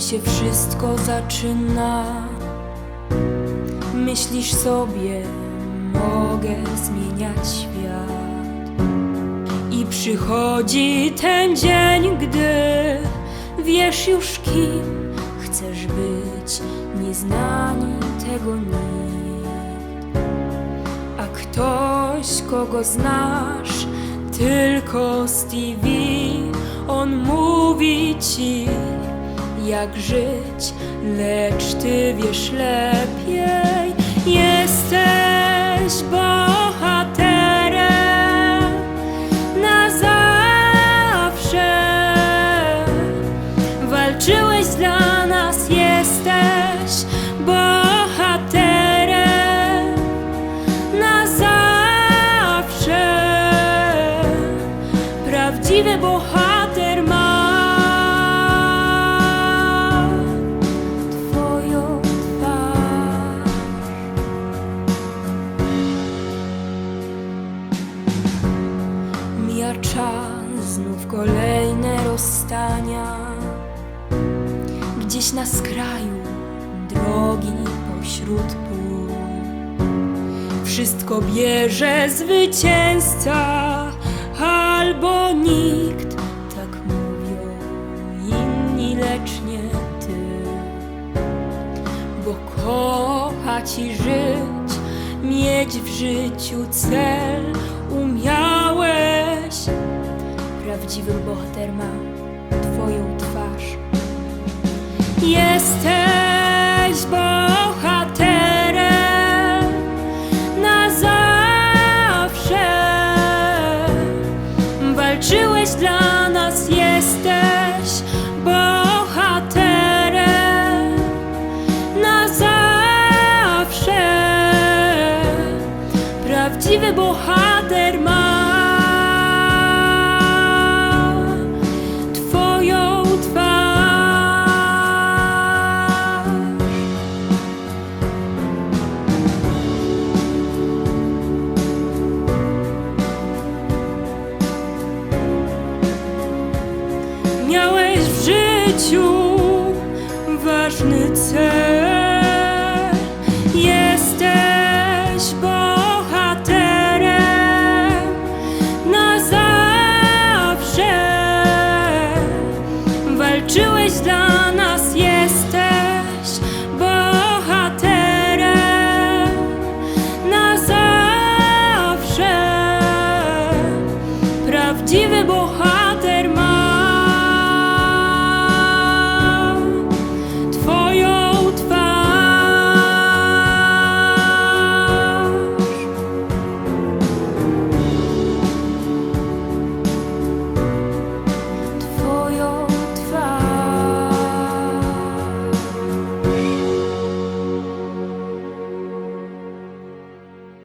Się wszystko zaczyna, myślisz sobie, mogę zmieniać świat. I przychodzi ten dzień, gdy wiesz już kim chcesz być, nie znani tego nikt. A ktoś, kogo znasz, tylko z TV, on mówi ci, jak żyć, lecz ty wiesz lepiej. Jesteś bohaterem na zawsze. Walczyłeś dla nas, jesteś bohaterem na zawsze. Prawdziwy bohater Czas, znów kolejne rozstania. Gdzieś na skraju drogi pośród pól. Wszystko bierze zwycięzca, albo nikt, tak mówią inni, lecz nie ty. Bo kochać i żyć, mieć w życiu cel umiałeś. Prawdziwy bohater ma twoją twarz. Jesteś bohaterem na zawsze. Walczyłeś dla nas, jesteś bohaterem na zawsze. Prawdziwy bohater Jesteś bohaterem na zawsze. Walczyłeś dla nas, jesteś bohaterem na zawsze. Prawdziwy bohater.